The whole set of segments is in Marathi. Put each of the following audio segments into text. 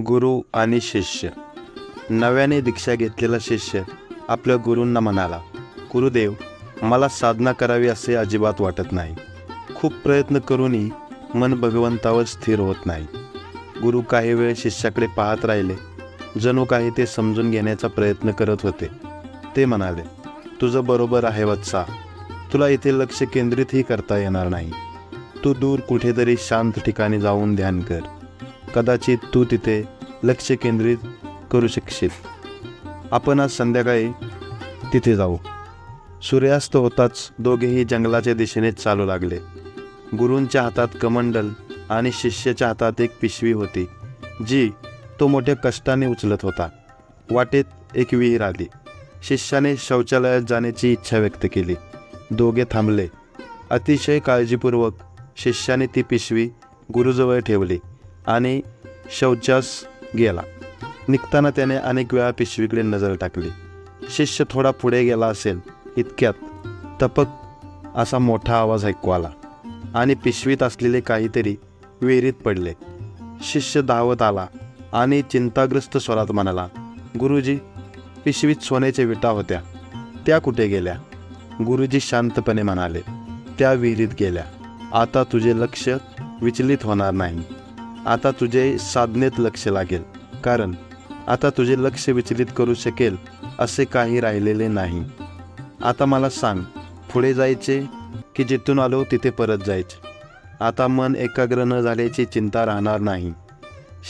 गुरु आणि शिष्य. नव्याने दीक्षा घेतलेला शिष्य आपल्या गुरूंना म्हणाला गुरुदेव मला साधना करावी असे अजिबात वाटत नाही. खूप प्रयत्न करूनही मन भगवंतावर स्थिर होत नाही. गुरु काही वेळ शिष्याकडे पाहत राहिले. जणू काही ते समजून घेण्याचा प्रयत्न करत होते. ते म्हणाले तुझं बरोबर आहे वत्सा. तुला इथे लक्ष केंद्रितही करता येणार नाही. तू दूर कुठेतरी शांत ठिकाणी जाऊन ध्यान कर. कदाचित तू तिथे लक्ष केंद्रित करू शकशील. आपण आज संध्याकाळी तिथे जाऊ. सूर्यास्त होताच दोघेही जंगलाच्या दिशेने चालू लागले. गुरूंच्या हातात कमंडल आणि शिष्याच्या हातात एक पिशवी होती जी तो मोठ्या कष्टाने उचलत होता. वाटेत एक विहीर आली. शिष्याने शौचालयात जाण्याची इच्छा व्यक्त केली. दोघे थांबले. अतिशय काळजीपूर्वक शिष्याने ती पिशवी गुरुजवळ ठेवली. आणि शौचास गेला. निघताना त्याने अनेक वेळा पिशवीकडे नजर टाकली. शिष्य थोडा पुढे गेला असेल इतक्यात तपक असा मोठा आवाज ऐकू आला आणि पिशवीत असलेले काहीतरी विहिरीत पडले. शिष्य धावत आला आणि चिंताग्रस्त स्वरात म्हणाला गुरुजी पिशवीत सोन्याच्या विटा होत्या. त्या कुठे गेल्या? गुरुजी शांतपणे म्हणाले त्या विहिरीत गेल्या. आता तुझे लक्ष विचलित होणार नाही. आता तुझे साधनेत लक्ष लागेल. कारण आता तुझे लक्ष विचलित करू शकेल असे काही राहिलेले नाही. आता मला सांग पुढे जायचे की जिथून आलो तिथे परत जायचे. आता मन एकाग्र न झाल्याची चिंता राहणार नाही.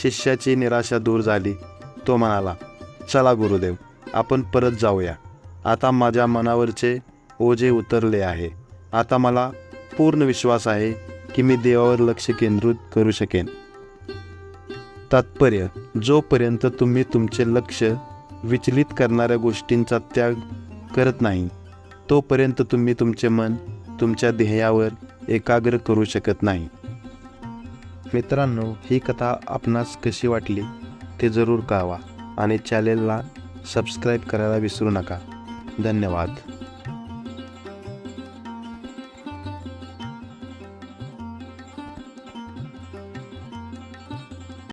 शिष्याची निराशा दूर झाली. तो म्हणाला चला गुरुदेव आपण परत जाऊया. आता माझ्या मनावरचे ओझे उतरले आहे. आता मला पूर्ण विश्वास आहे की मी देवावर लक्ष केंद्रित करू शकेन. तात्पर्य जोपर्यंत तुम्ही तुमचे लक्ष विचलित करणाऱ्या गोष्टींचा त्याग करत नाही तोपर्यंत तुम्ही तुमचे मन तुमच्या ध्येयावर एकाग्र करू शकत नाही. मित्रांनो ही कथा आपणास कशी वाटली ते जरूर कळवा आणि चॅनेलला सबस्क्राईब करायला विसरू नका. धन्यवाद.